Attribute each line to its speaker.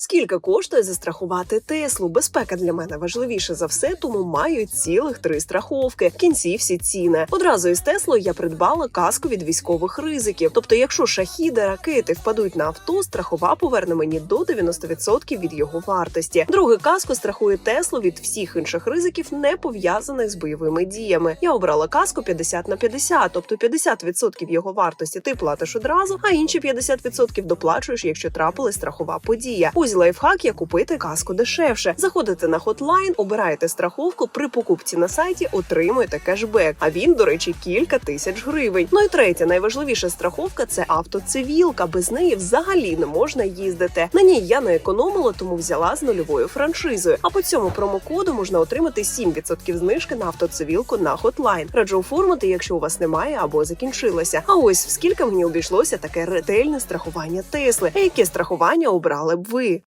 Speaker 1: Скільки коштує застрахувати Теслу? Безпека для мене важливіше за все, тому маю цілих три страховки. В кінці всі ціни. Одразу із Теслою я придбала каску від військових ризиків. Тобто, якщо шахіди, ракети впадуть на авто, страхова поверне мені до 90% від його вартості. Друге каско страхує Теслу від всіх інших ризиків, не пов'язаних з бойовими діями. Я обрала каску 50 на 50, тобто 50% його вартості ти платиш одразу, а інші 50% доплачуєш, якщо трапилась страхова подія. Ось лайфхак, як купити каску дешевше. Заходите на хотлайн, обираєте страховку при покупці на сайті, отримуєте кешбек. А він, до речі, кілька тисяч гривень. Ну і третя, найважливіша страховка це автоцивілка. Без неї взагалі не можна їздити. На ній я не економила, тому взяла з нульовою франшизою. А по цьому промокоду можна отримати 7% знижки на автоцивілку на хотлайн. Раджу оформити, якщо у вас немає або закінчилося. А ось в скільки мені обійшлося таке ретельне страхування Тесли. А яке страхування обрали б ви?